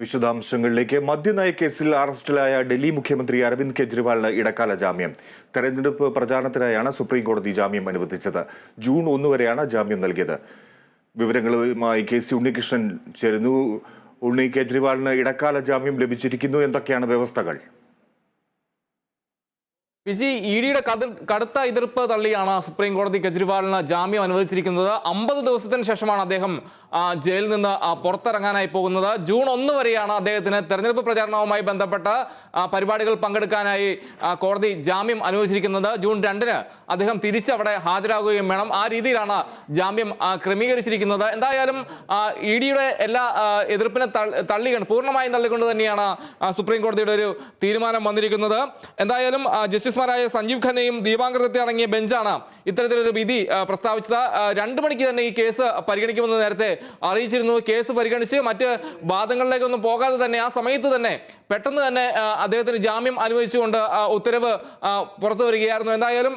വിശദാംശങ്ങളിലേക്ക്. മദ്യനയ കേസിൽ അറസ്റ്റിലായ ഡൽഹി മുഖ്യമന്ത്രി അരവിന്ദ് കെജ്രിവാളിന് ഇടക്കാല ജാമ്യം. തെരഞ്ഞെടുപ്പ് പ്രചാരണത്തിനായാണ് സുപ്രീം കോടതി ജാമ്യം അനുവദിച്ചത്. ജൂൺ ഒന്ന് വരെയാണ് ജാമ്യം നൽകിയത്. വിവരങ്ങളുമായി കെ സി ഉണ്ണികൃഷ്ണൻ ചേരുന്നു. ഉണ്ണി കെജ്രിവാളിന് ഇടക്കാല ജാമ്യം ലഭിച്ചിരിക്കുന്നു. എന്തൊക്കെയാണ് വ്യവസ്ഥകൾ? വിജി ഇ ഡിയുടെ കടുത്ത എതിർപ്പ് തള്ളിയാണ് സുപ്രീം കോടതി കെജ്രിവാളിന് ജാമ്യം അനുവദിച്ചിരിക്കുന്നത്. അമ്പത് ദിവസത്തിന് ശേഷമാണ് അദ്ദേഹം ജയിലിൽ നിന്ന് പുറത്തിറങ്ങാനായി പോകുന്നത്. ജൂൺ ഒന്ന് വരെയാണ് അദ്ദേഹത്തിന് തെരഞ്ഞെടുപ്പ് പ്രചാരണവുമായി ബന്ധപ്പെട്ട പരിപാടികൾ പങ്കെടുക്കാനായി കോടതി ജാമ്യം അനുവദിച്ചിരിക്കുന്നത്. ജൂൺ രണ്ടിന് അദ്ദേഹം തിരിച്ചവിടെ ഹാജരാകുകയും വേണം. ആ രീതിയിലാണ് ജാമ്യം ക്രമീകരിച്ചിരിക്കുന്നത്. എന്തായാലും ഇ ഡിയുടെ എല്ലാ എതിർപ്പിനെ തള്ളി- തള്ളിയാണ് പൂർണമായും തള്ളിക്കൊണ്ട് തന്നെയാണ് സുപ്രീം കോടതിയുടെ ഒരു തീരുമാനം വന്നിരിക്കുന്നത്. എന്തായാലും ആ, ജസ്റ്റിസുമാരായ സഞ്ജീവ് ഖന്നയും ദീപാങ്കർ ദത്തെ അടങ്ങിയ ബെഞ്ചാണ് ഇത്തരത്തിലൊരു വിധി പ്രസ്താവിച്ചത്. രണ്ടു മണിക്ക് തന്നെ ഈ കേസ് പരിഗണിക്കുമെന്ന് നേരത്തെ അറിയിച്ചിരുന്നു. കേസ് പരിഗണിച്ച് മറ്റ് വാദങ്ങളിലേക്കൊന്നും പോകാതെ തന്നെ ആ സമയത്ത് തന്നെ പെട്ടെന്ന് തന്നെ അദ്ദേഹത്തിന് ജാമ്യം അനുവദിച്ചുകൊണ്ട് ഉത്തരവ് പുറത്തു വരികയായിരുന്നു. എന്തായാലും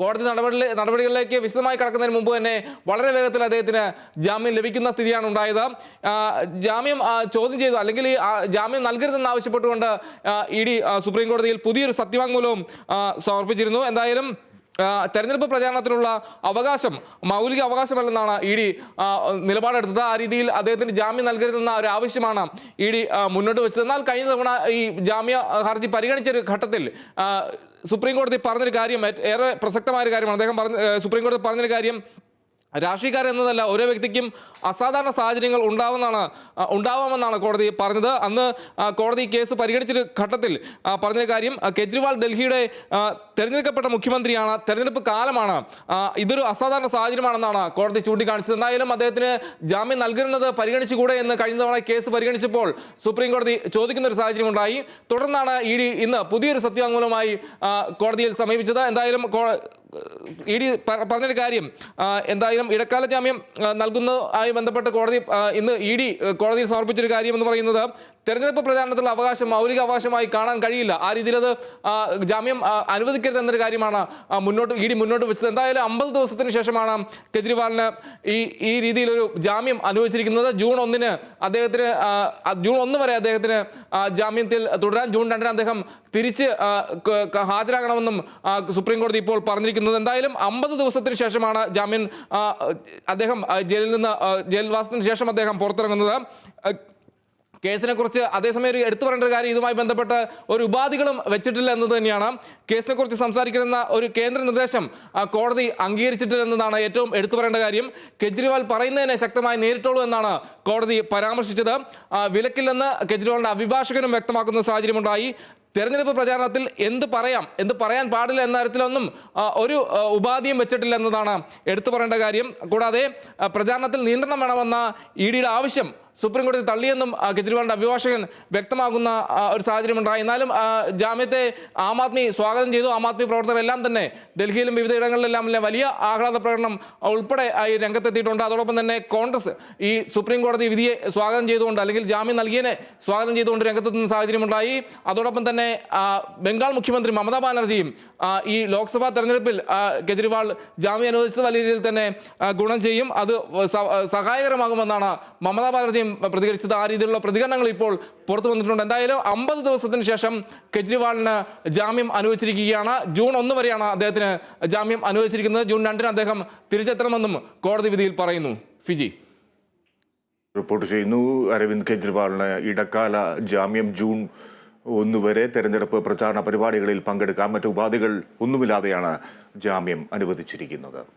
കോടതി നടപടി നടപടികളിലേക്ക് വിശദമായി കടക്കുന്നതിന് മുമ്പ് തന്നെ വളരെ വേഗത്തിൽ അദ്ദേഹത്തിന് ജാമ്യം ലഭിക്കുന്ന സ്ഥിതിയാണ് ഉണ്ടായത്. ജാമ്യം ചോദ്യം ചെയ്തു. അല്ലെങ്കിൽ ജാമ്യം നൽകരുതെന്ന് ആവശ്യപ്പെട്ടുകൊണ്ട് ഇ ഡി സുപ്രീം കോടതിയിൽ പുതിയൊരു സത്യവാങ്മൂലവും സമർപ്പിച്ചിരുന്നു. എന്തായാലും തെരഞ്ഞെടുപ്പ് പ്രചാരണത്തിനുള്ള അവകാശം മൗലിക അവകാശമല്ലെന്നാണ് ഇ ഡി നിലപാടെടുത്തത്. ആ രീതിയിൽ അദ്ദേഹത്തിന് ജാമ്യം നൽകരുതെന്ന ഒരു ആവശ്യമാണ് ഇ ഡി മുന്നോട്ട് വെച്ചത്. എന്നാൽ കഴിഞ്ഞ തവണ ഈ ജാമ്യ ഹർജി പരിഗണിച്ച ഒരു ഘട്ടത്തിൽ സുപ്രീം കോടതി പറഞ്ഞൊരു കാര്യം ഏറെ പ്രസക്തമായ ഒരു കാര്യമാണ്. അദ്ദേഹം പറഞ്ഞ സുപ്രീം കോടതി പറഞ്ഞൊരു കാര്യം രാഷ്ട്രീയക്കാർ എന്നതല്ല ഓരോ വ്യക്തിക്കും അസാധാരണ സാഹചര്യങ്ങൾ ഉണ്ടാവുമെന്നാണ് ഉണ്ടാവാമെന്നാണ് കോടതി പറഞ്ഞത്. അന്ന് കോടതി കേസ് പരിഗണിച്ചൊരു ഘട്ടത്തിൽ പറഞ്ഞ കാര്യം കെജ്രിവാൾ ഡൽഹിയുടെ തിരഞ്ഞെടുക്കപ്പെട്ട മുഖ്യമന്ത്രിയാണ്. തെരഞ്ഞെടുപ്പ് കാലമാണ്. ഇതൊരു അസാധാരണ സാഹചര്യമാണെന്നാണ് കോടതി ചൂണ്ടിക്കാണിച്ചത്. എന്തായാലും അദ്ദേഹത്തിന് ജാമ്യം നൽകുന്നത് പരിഗണിച്ചുകൂടെ എന്ന് കഴിഞ്ഞ തവണ കേസ് പരിഗണിച്ചപ്പോൾ സുപ്രീം കോടതി ചോദിക്കുന്ന ഒരു സാഹചര്യം ഉണ്ടായി തുടർന്നാണ് ഇ ഡി ഇന്ന് പുതിയൊരു സത്യവാങ്മൂലമായി കോടതിയിൽ സമീപിച്ചത്. എന്തായാലും ഇ ഡി പറഞ്ഞൊരു കാര്യം ആ, എന്തായാലും ഇടക്കാല ജാമ്യം നൽകുന്നതുമായി ബന്ധപ്പെട്ട് കോടതി ഇന്ന് ഇ ഡി കോടതിയിൽ സമർപ്പിച്ചൊരു കാര്യം എന്ന് പറയുന്നത് തെരഞ്ഞെടുപ്പ് പ്രചാരണത്തിലുള്ള അവകാശം മൗലിക അവകാശമായി കാണാൻ കഴിയില്ല. ആ രീതിയിൽ അത് ജാമ്യം അനുവദിക്കരുത് എന്നൊരു കാര്യമാണ് മുന്നോട്ട് ഇ ഡി മുന്നോട്ട് വെച്ചത്. എന്തായാലും അമ്പത് ദിവസത്തിന് ശേഷമാണ് കെജ്രിവാളിന് ഈ ഈ രീതിയിലൊരു ജാമ്യം അനുവദിച്ചിരിക്കുന്നത്. ജൂൺ ഒന്നിന് അദ്ദേഹത്തിന് ജൂൺ ഒന്ന് വരെ അദ്ദേഹത്തിന് ജാമ്യത്തിൽ തുടരാൻ ജൂൺ രണ്ടിന് അദ്ദേഹം തിരിച്ച് ഹാജരാകണമെന്നും സുപ്രീം കോടതി ഇപ്പോൾ പറഞ്ഞിരിക്കുന്നത്. എന്തായാലും അമ്പത് ദിവസത്തിന് ശേഷമാണ് ജാമ്യം അദ്ദേഹം ജയിലിൽ നിന്ന് ജയിൽവാസത്തിന് ശേഷം അദ്ദേഹം പുറത്തിറങ്ങുന്നത്. കേസിനെ കുറിച്ച് അതേസമയം ഒരു എടുത്തു പറയേണ്ട കാര്യം ഇതുമായി ബന്ധപ്പെട്ട് ഒരു ഉപാധികളും വെച്ചിട്ടില്ല എന്നത് തന്നെയാണ്. കേസിനെ കുറിച്ച് സംസാരിക്കുന്ന ഒരു കേന്ദ്ര നിർദ്ദേശം കോടതി അംഗീകരിച്ചിട്ടില്ല എന്നതാണ് ഏറ്റവും എടുത്തു പറയേണ്ട കാര്യം. കെജ്രിവാൾ പറയുന്നതിനെ ശക്തമായി നേരിട്ടുള്ളൂ എന്നാണ് കോടതി പരാമർശിച്ചത്. വിലക്കില്ലെന്ന് കെജ്രിവാളിന്റെ അഭിഭാഷകനും വ്യക്തമാക്കുന്ന സാഹചര്യമുണ്ടായി. തെരഞ്ഞെടുപ്പ് പ്രചാരണത്തിൽ എന്ത് പറയാം എന്ത് പറയാൻ പാടില്ല എന്ന തരത്തിലൊന്നും ഒരു ഉപാധിയും വെച്ചിട്ടില്ല എന്നതാണ് എടുത്തു പറയേണ്ട കാര്യം. കൂടാതെ പ്രചാരണത്തിൽ നിയന്ത്രണം വേണമെന്ന ഇ ആവശ്യം സുപ്രീം കോടതി തള്ളിയെന്നും കെജ്രിവാളിന്റെ അഭിഭാഷകൻ വ്യക്തമാകുന്ന ഒരു സാഹചര്യം ഉണ്ടായി എന്നാലും ജാമ്യത്തെ ആം ആദ്മി സ്വാഗതം ചെയ്തു. ആം ആദ്മി പ്രവർത്തകരെല്ലാം തന്നെ ഡൽഹിയിലും വിവിധ ഇടങ്ങളിലെല്ലാം വലിയ ആഹ്ലാദ പ്രകടനം ഉൾപ്പെടെ ഈ രംഗത്തെത്തിയിട്ടുണ്ട്. അതോടൊപ്പം തന്നെ കോൺഗ്രസ് ഈ സുപ്രീം കോടതി വിധിയെ സ്വാഗതം ചെയ്തുകൊണ്ട് അല്ലെങ്കിൽ ജാമ്യം നൽകിയതിനെ സ്വാഗതം ചെയ്തുകൊണ്ട് രംഗത്തെത്തുന്ന സാഹചര്യമുണ്ടായി. അതോടൊപ്പം തന്നെ ബംഗാൾ മുഖ്യമന്ത്രി മമതാ ബാനർജിയും ഈ ലോക്സഭാ തെരഞ്ഞെടുപ്പിൽ കെജ്രിവാൾ ജാമ്യം അനുവദിച്ചത് വലിയ രീതിയിൽ തന്നെ ഗുണം ചെയ്യും. അത് സഹായകരമാകുമെന്നാണ് മമതാ ബാനർജിയും പ്രതികരിച്ചത് ആ രീതിയിലുള്ള പ്രതികരണങ്ങൾ ഇപ്പോൾ പുറത്തു വന്നിട്ടുണ്ട്. എന്തായാലും അമ്പത് ദിവസത്തിന് ശേഷം കെജ്രിവാളിന് ജാമ്യം അനുവദിച്ചിരിക്കുകയാണ്. ജൂൺ ഒന്ന് വരെയാണ് അദ്ദേഹത്തിന് ജാമ്യം അനുവദിച്ചിരിക്കുന്നത്. ജൂൺ രണ്ടിന് അദ്ദേഹം തിരിച്ചെത്തണമെന്നും കോടതി വിധിയിൽ പറയുന്നു. ഫിജി. റിപ്പോർട്ട് ചെയ്യുന്നു. അരവിന്ദ് കെജ്രിവാളിന് ഇടക്കാല ജാമ്യം ജൂൺ ഒന്നുവരെ തെരഞ്ഞെടുപ്പ് പ്രചാരണ പരിപാടികളിൽ പങ്കെടുക്കാൻ മറ്റു ഉപാധികൾ ഒന്നുമില്ലാതെയാണ് ജാമ്യം അനുവദിച്ചിരിക്കുന്നത്.